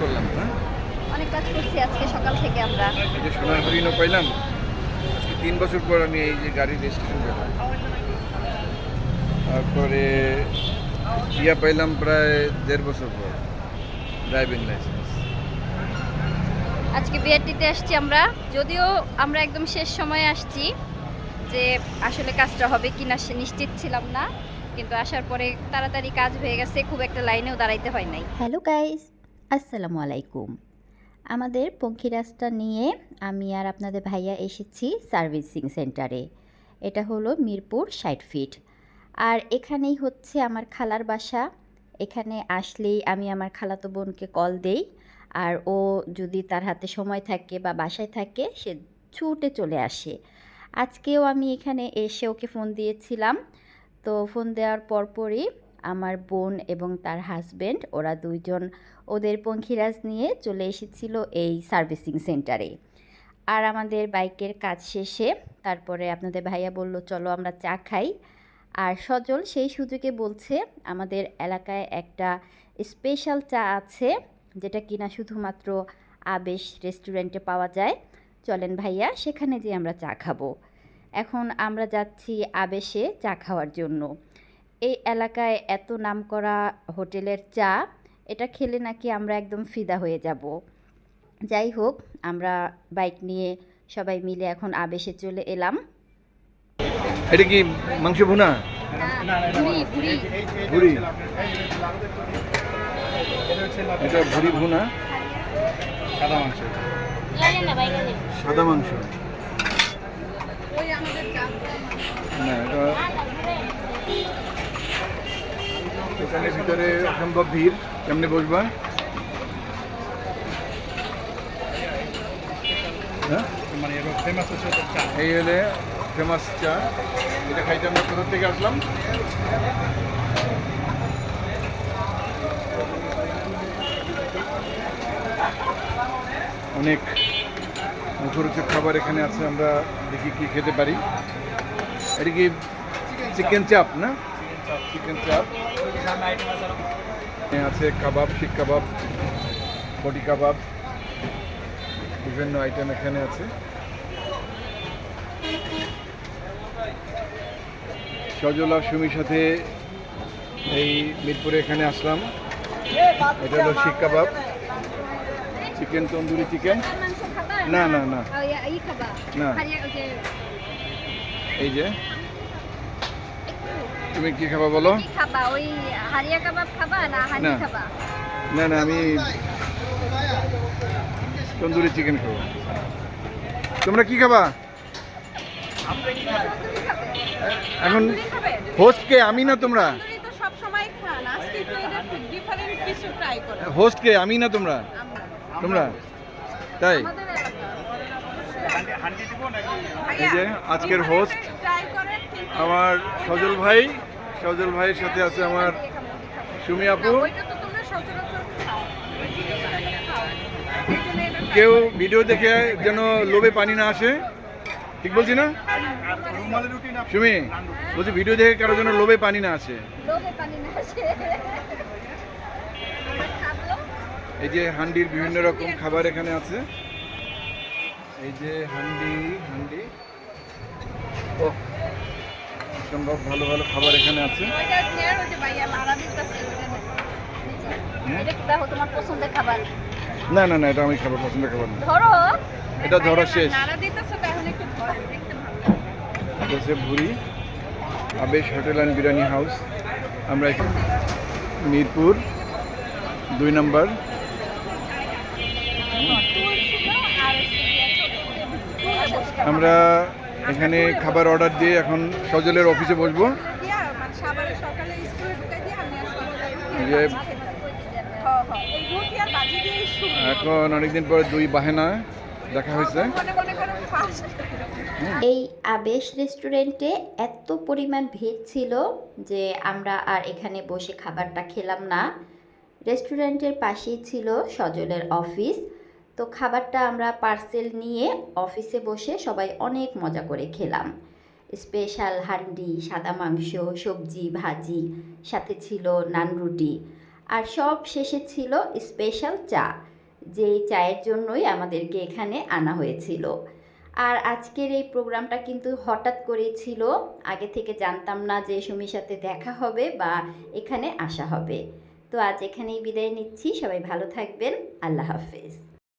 করলাম হ্যাঁ? অনেক কাজ করছি আজকে সকাল থেকে আমরা। এই যে সোনার হরিণও পাইলাম আজকে তিন বছর পর আমি এই যে গাড়ি রেজিস্ট্রেশন পেলাম তারপরে ইয়া পাইলাম প্রায় দেড় বছর পর ড্রাইভিং লাইসেন্স আজকে বিআরটিতে আসছি আমরা। যদিও আমরা একদম শেষ সময়ে আসছি যে আসলে কাজটা হবে কিনা সে নিশ্চিত ছিলাম না। কিন্তু আসার পরে তাড়াতাড়ি কাজ হয়ে গেছে খুব একটা লাইনেও দাঁড়াইতে হয় নাই। হ্যালো গাইস আসসালামু আলাইকুম। আমাদের পঙ্খিরাজটা নিয়ে আমি আর আপনাদের ভাইয়া এসেছি সার্ভিসিং সেন্টারে। এটা হলো মিরপুর ষাট ফিট। আর এখানেই হচ্ছে আমার খালার বাসা। এখানে আসলেই আমি আমার খালাতো বোনকে কল দেই। আর ও যদি তার হাতে সময় থাকে বা বাসায় থাকে, সে ছুটে চলে আসে। আজকেও আমি এখানে এসে ওকে ফোন দিয়েছিলাম। তো ফোন দেওয়ার পরপরই আমার বোন এবং তার হাজব্যান্ড ওরা দুইজন ওদের পঙ্খিরাজ নিয়ে চলে এসেছিল এই সার্ভিসিং সেন্টারে আর আমাদের বাইকের কাজ শেষে তারপরে আপনাদের ভাইয়া বলল, চলো আমরা চা খাই। আর সজল সেই সুযোগে বলছে, আমাদের এলাকায় একটা স্পেশাল চা আছে, যেটা কিনা শুধুমাত্র আবেশ রেস্টুরেন্টে পাওয়া যায়। চলেন ভাইয়া, সেখানে যে আমরা চা খাব। এখন আমরা যাচ্ছি আবেশে চা খাওয়ার জন্য। এই এলাকায় এত নামকরা হোটেলের চা এটা খেলে নাকি আমরা একদম ফিদা হয়ে যাব। যাই হোক আমরা বাইক নিয়ে সবাই মিলে এখন আবেশে চলে এলাম। এটা কি মাংস ভুনা? ভুড়ি ভুড়ি। ভুড়ি। এটা ভুড়ি ভুনা। সাদা মাংস। সাদা মাংস। না এটা দোকানের ভিতরে অসম্ভব ভিড় কেমনে বসবা? হ্যাঁ? এই হলে ফেমাস চা এটা খাইতে আমরা কোথা থেকে আসলাম? অনেক মুখরোচক খাবার এখানে আছে আমরা দেখি কি খেতে পারি। এটা কি চিকেন চাপ না? চিকেন চাপ এখানে আছে কাবাব শিক কাবাব বডি কাবাব বিভিন্ন আইটেম এখানে আছে। সজল আর সুমির সাথে এই মিরপুরে এখানে আসলাম। এটা হলো শিক কাবাব। Chicken tandoori chicken? না, না, না। না। এই যে। তুমি কি খাবা বলো? খাবা? ওই হারিয়া কাবাব খাবা না হানি না। খাবা? না না আমি তন্দুরি চিকেন খাব। তোমরা কি খাবা? এখন হোস্ট কে আমি না তোমরা? হোস্ট কে আমি না তোমরা? তোমরা? তাই? এই যে আজকের হোস্ট আমার সজল ভাই। সজল ভাইয়ের সাথে আছে আমার সুমি আপু কেউ ভিডিও দেখে যেন লোভে পানি না আসে। ঠিক বলছি না? সুমি, বলছি ভিডিও দেখে কারও যেন লোভে পানি না আসে। এই যে হান্ডির বিভিন্ন রকম খাবার এখানে আছে। এই যে হান্ডি হান্ডি। ও সম্ভব ভালো ভালো খাবার এখানে আছে। ওইটা নেয়ার ওই যে ভাইয়া লাড়া দিতেছে ওইটা নেন। এটা কি দেখো তোমার পছন্দের খাবার না না না এটা আমি খাবার পছন্দ খাবার না। ধরো। এটা ধরা শেষ। এটা হচ্ছে ভুরি আবেশ হোটেল অ্যান্ড বিরিয়ানি হাউস। আমরা এখানে মিরপুর দুই নম্বর। বসতে আমরা এখানে খাবার অর্ডার দিয়ে এখন সজলের অফিসে বসবো। এখন অনেকদিন পরে দুই বাহেনা দেখা হয়েছে। এই আবেশ রেস্টুরেন্টে এত পরিমাণ ভিড় ছিল যে আমরা আর এখানে বসে খাবারটা খেলাম না। রেস্টুরেন্টের পাশেই ছিল সজলের অফিস। তো খাবারটা আমরা পার্সেল নিয়ে অফিসে বসে সবাই অনেক মজা করে খেলাম। স্পেশাল হান্ডি সাদা মাংস, সবজি, ভাজি, সাথে ছিল নান রুটি আর সব শেষে ছিল স্পেশাল চা, যেই চায়ের জন্যই আমাদেরকে এখানে আনা হয়েছিল। আর আজকের এই প্রোগ্রামটা কিন্তু হঠাৎ করেই ছিল, আগে থেকে জানতাম না যে সুমির সাথে দেখা হবে বা এখানে আসা হবে। তো আজ এখানেই বিদায় নিচ্ছি, সবাই ভালো থাকবেন, আল্লাহ হাফেজ।